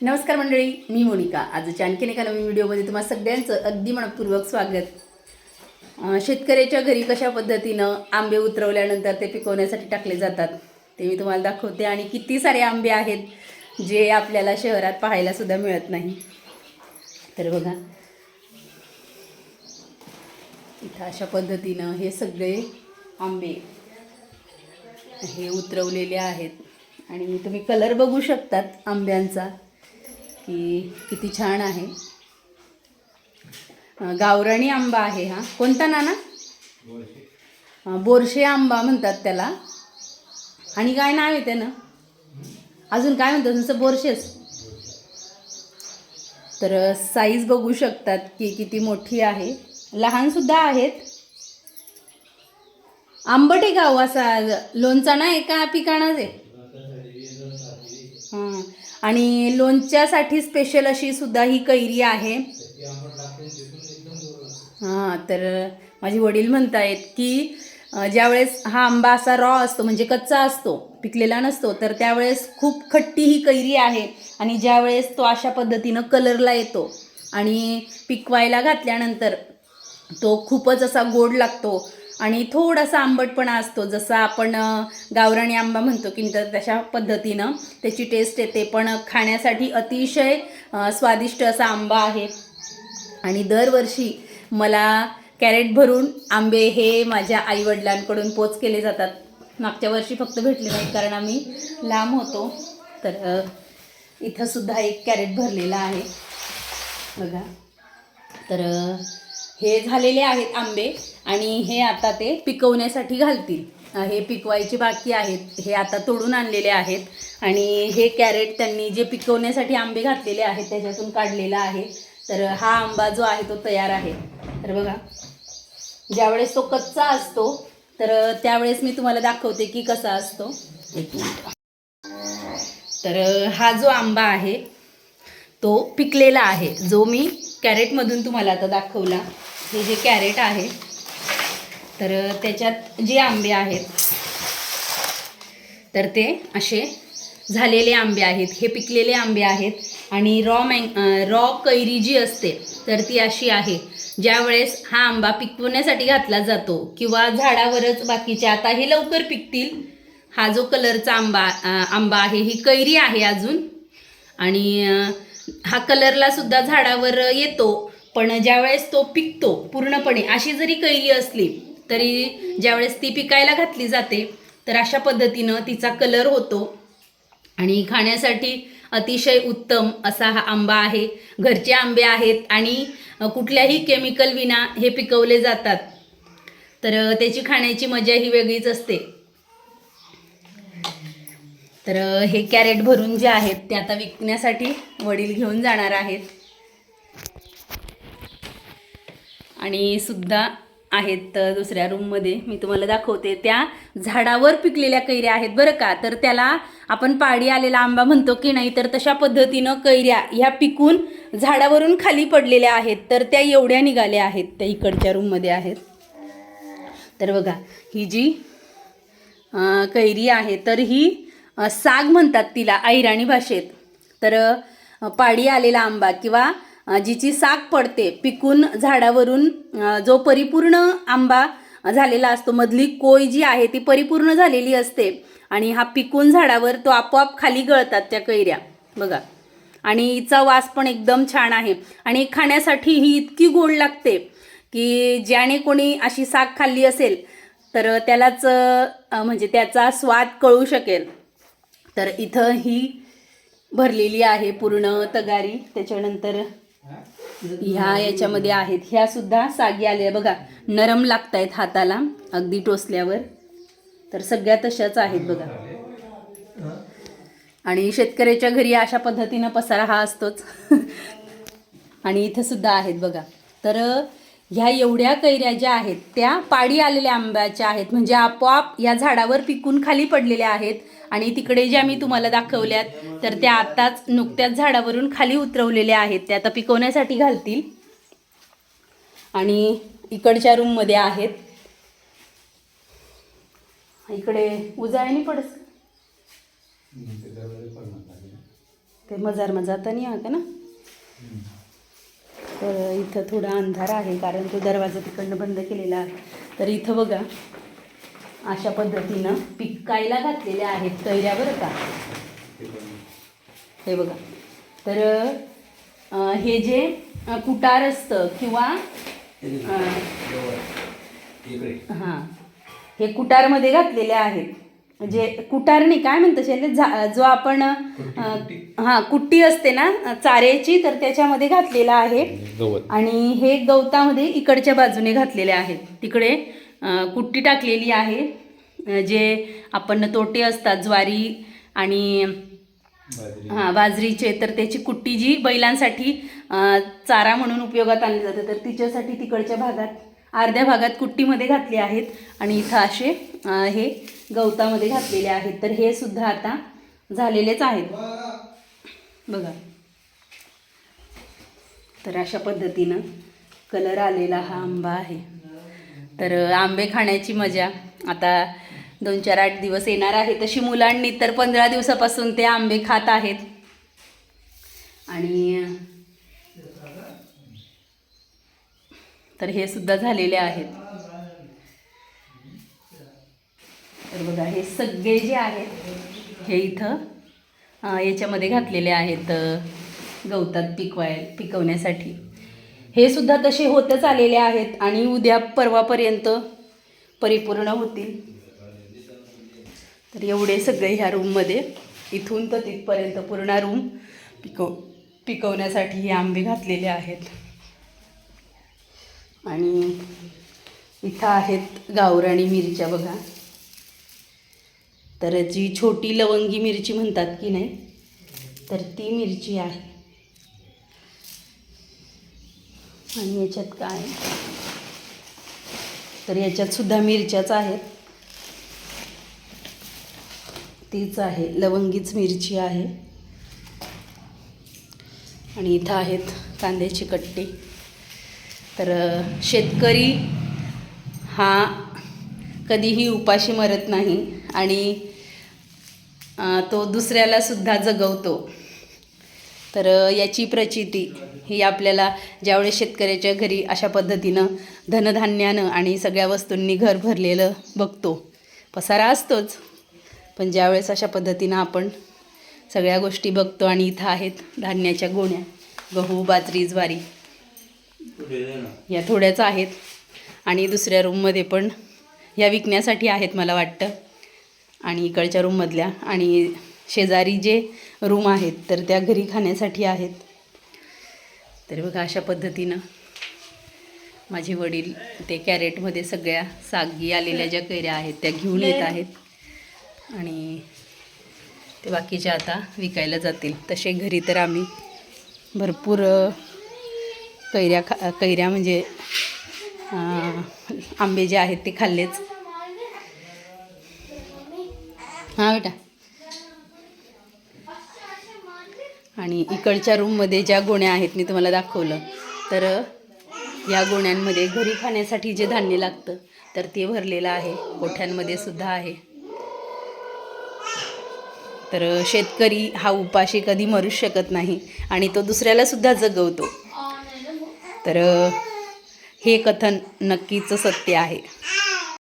नमस्कार मंडळी मी मोनिका. आजच्या आणखीन एका नवीन व्हिडिओमध्ये तुम्हा सगळ्यांचं अगदी मनपूर्वक स्वागत. शेतकऱ्याच्या घरी कशा पद्धतीनं आंबे उतरवल्यानंतर ते पिकवण्यासाठी टाकले जातात ते मी तुम्हाला दाखवते. आणि किती सारे आंबे आहेत जे आपल्याला शहरात पाहायला सुद्धा मिळत नाही. तर बघा. इथं अशा पद्धतीनं हे सगळे आंबे हे उतरवलेले आहेत. आणि तुम्ही कलर बघू शकतात आंब्यांचा. की किती छान आहे. गावरणी गावराणी आंबा आहे हा. कोणता नाना? बोरशे आंबा म्हणतात त्याला. आणि काय नाव आहे त्यानं? अजून काय म्हणतात? तुमचं बोरशेच? तर साईज बघू शकतात की किती मोठी आहे. लहानसुद्धा आहेत. आंबट आहे गाव असा. लोणचा ना एका पिकाणाच आहे? हां. आणि लोणच्यासाठी स्पेशल अशी सुद्धा ही कैरी आहे. हां तर माझे वडील म्हणतायत की ज्यावेळेस हा आंबा असा रॉ असतो म्हणजे कच्चा असतो पिकलेला नसतो तर त्यावेळेस खूप खट्टी ही कैरी आहे आणि ज्यावेळेस तो अशा पद्धतीनं कलरला येतो आणि पिकवायला घातल्यानंतर तो खूपच असा गोड लागतो आणि थोडासा आंबटपणा असतो. जसा आपण अ, गावराणी आंबा म्हणतो की तर तशा पद्धतीनं त्याची टेस्ट येते. पण खाण्यासाठी अतिशय स्वादिष्ट असा आंबा आहे. आणि दरवर्षी मला कॅरेट भरून आंबे हे माझ्या आईवडिलांकडून पोच केले जातात. मागच्या वर्षी फक्त भेटले नाहीत कारण आम्ही लांब होतो. तर इथंसुद्धा इथं सुद्धा एक कॅरेट भरलेला आहे. बघा. तर हे झालेले आहेत आंबे. आणि हे आता ते पिकवण्यासाठी घालतील. हे पिकवायचे बाकी आहेत. हे आता तोडून आणलेले आहेत. आणि हे कॅरेट त्यांनी जे पिकवण्यासाठी आंबे घातलेले आहेत त्याच्यातून काढलेला आहे. तर हा आंबा जो आहे तो तयार आहे. तर बघा ज्यावेळेस तो कच्चा असतो तर त्यावेळेस मी तुम्हाला दाखवते की कसा असतो. एक तर हा जो आंबा आहे तो पिकलेला आहे. जो मी कॅरेटमधून तुम्हाला आता दाखवला हे जे कॅरेट आहे तर त्याच्यात जे आंबे आहेत तर ते असे झालेले आंबे आहेत. हे पिकलेले आंबे आहेत आणि रॉ मँग रॉ कैरी जी असते तर ती अशी आहे. ज्यावेळेस हा आंबा पिकवण्यासाठी घातला जातो किंवा झाडावरच बाकीचे आता हे लवकर पिकतील हा जो कलरचा आंबा आंबा आहे ही कैरी आहे अजून. आणि हा कलरला सुद्धा झाडावर येतो पण ज्यावेळेस तो पिकतो पूर्णपणे अशी जरी कैरी असली तरी ज्यावेळेस ती पिकायला घातली जाते तर अशा पद्धतीनं तिचा कलर होतो. आणि खाण्यासाठी अतिशय उत्तम असा हा आंबा आहे. घरचे आंबे आहेत आणि कुठल्याही केमिकल विना हे पिकवले जातात. तर त्याची खाण्याची मजा ही वेगळीच असते. तर हे कॅरेट भरून जे आहेत ते आता विकण्यासाठी वडील घेऊन जाणार आहेत. आणि सुद्धा आहेत दुसऱ्या रूममध्ये मी तुम्हाला दाखवते. त्या झाडावर पिकलेल्या कैऱ्या आहेत बरं का? तर त्याला आपण पाडी आलेला आंबा म्हणतो की नाही तर तशा पद्धतीनं कैऱ्या ह्या पिकून झाडावरून खाली पडलेल्या आहेत. तर त्या एवढ्या निघाल्या आहेत त्या इकडच्या रूममध्ये आहेत. तर बघा ही जी कैरी आहे तर ही साग म्हणतात तिला ऐराणी भाषेत. तर पाडी आलेला आंबा किंवा जिची साग पडते पिकून झाडावरून जो परिपूर्ण आंबा झालेला असतो मधली कोय जी आहे ती परिपूर्ण झालेली असते. आणि हा पिकून झाडावर तो आपोआप खाली गळतात त्या कैऱ्या. बघा. आणि हिचा वास पण एकदम छान आहे. आणि खाण्यासाठी ही इतकी गोड लागते की ज्याने कोणी अशी साग खाल्ली असेल तर त्यालाच म्हणजे त्याचा स्वाद कळू शकेल. तर इथं ही भरलेली आहे पूर्ण तगारी. त्याच्यानंतर ह्या याच्यामध्ये आहेत. ह्या सुद्धा सागी आल्या बघा नरम लागत आहेत हाताला अगदी टोचल्यावर. तर सगळ्या तशाच आहेत बघा. आणि शेतकऱ्याच्या घरी अशा पद्धतीनं पसारा हा असतोच. आणि इथं सुद्धा आहेत बघा. तर ह्या एवढ्या कैऱ्या ज्या आहेत त्या पाडी आलेल्या आंब्याच्या आहेत. म्हणजे आपोआप या झाडावर पिकून खाली पडलेल्या आहेत. आणि तिकडे ज्या मी तुम्हाला दाखवल्यात तर त्या आताच नुकत्याच झाडावरून खाली उतरवलेल्या आहेत. त्या आता पिकवण्यासाठी घालतील. आणि इकडच्या रूममध्ये आहेत. इकडे उजाळणी पडस. ते मजारमा जाता नाही का ना? तर इथं थोडा अंधार आहे कारण तो दरवाजा तिकडनं बंद केलेला आहे. तर इथं बघा अशा पद्धतीनं पिकायला घातलेल्या आहेत कैऱ्या बरं का. हे बघा. तर हे जे कुटार असतं किंवा हां. हे कुटारमध्ये घातलेले आहेत. म्हणजे कुटार नाही काय म्हणतं शैले झा जो आपण हां कुट्टी असते ना चाऱ्याची तर त्याच्यामध्ये घातलेला आहे. आणि हे गवतामध्ये इकडच्या बाजूने घातलेले आहेत तिकडे कुट्टी टाकलेली आहे. जे आपण तोटे असतात ज्वारी आणि हां बाजरीचे तर त्याची कुट्टी जी बैलांसाठी अं, चारा म्हणून उपयोगात आणली जाते तर तिच्यासाठी तिकडच्या भागात अर्ध्या भागात कुट्टीमध्ये घातले आहेत आणि इथं असे हे गवतामध्ये घातलेले आहेत. तर हे सुद्धा आता झालेलेच आहेत. बघा. तर अशा पद्धतीनं कलर आलेला हा आंबा आहे. तर आंबे खाण्याची मजा आता दोन चार आठ दिवस येणार आहे. तशी मुलांनी तर पंधरा दिवसापासून ते आंबे खात आहेत. आणि तर हे सुद्धा झालेले आहेत. तर बघा हे सगळे जे आहेत हे इथं याच्यामध्ये घातलेले आहेत गवतात पिकवाय पिकवण्यासाठी. हे सुद्धा तसे होतच आलेले आहेत आणि उद्या परवापर्यंत परिपूर्ण होतील. तर एवढे सगळे ह्या रूममध्ये. इथून तर तिथपर्यंत पूर्ण रूम पिकव पिकवण्यासाठी हे आंबे घातलेले आहेत. आणि इथं आहेत गावराणी मिरच्या बघा. तर जी छोटी लवंगी मिरची म्हणतात की नाही तर ती मिरची आहे. आणि याच्यात काय? तर याच्यात सुद्धा मिरच्याच आहेत. तीच आहे लवंगीच मिरची आहे. आणि इथं आहेत कांद्याची कट्टी. तर शेतकरी हा कधीही उपाशी मरत नाही आणि तो दुसऱ्याला सुद्धा जगवतो. तर याची प्रचिती ही आपल्याला ज्यावेळेस शेतकऱ्याच्या घरी अशा पद्धतीनं धनधान्यानं आणि सगळ्या वस्तूंनी घर भरलेलं बघतो पसारा असतोच. पण ज्यावेळेस अशा पद्धतीनं आपण सगळ्या गोष्टी बघतो आणि इथं आहेत धान्याच्या गोण्या गहू बाजरी ज्वारी या थोड्याच आहेत. आणि दुसऱ्या रूममध्ये पण या विकण्यासाठी आहेत मला वाटतं. आणि इकडच्या रूममधल्या आणि शेजारी जे रूम आहेत तर त्या घरी खाण्यासाठी आहेत. तर बघा अशा पद्धतीनं माझे वडील ते कॅरेटमध्ये सगळ्या सागी आलेल्या ज्या कैऱ्या आहेत त्या घेऊन येत आहेत. आणि ते बाकीच्या आता विकायला जातील. तसे घरी तर आम्ही भरपूर कैऱ्या खा कैऱ्या म्हणजे आंबे जे आहेत ते खाल्लेच. हां बेटा. आणि इकडच्या रूममध्ये ज्या गोण्या आहेत मी तुम्हाला दाखवलं. तर या गोण्यांमध्ये घरी खाण्यासाठी जे धान्य लागतं तर ते भरलेलं आहे. गोठ्यांमध्ये सुद्धा आहे. तर शेतकरी हा उपाशी कधी मरूच शकत नाही. आणि तो दुसऱ्याला सुद्धा जगवतो. तर हे कथन नक्कीच सत्य आहे.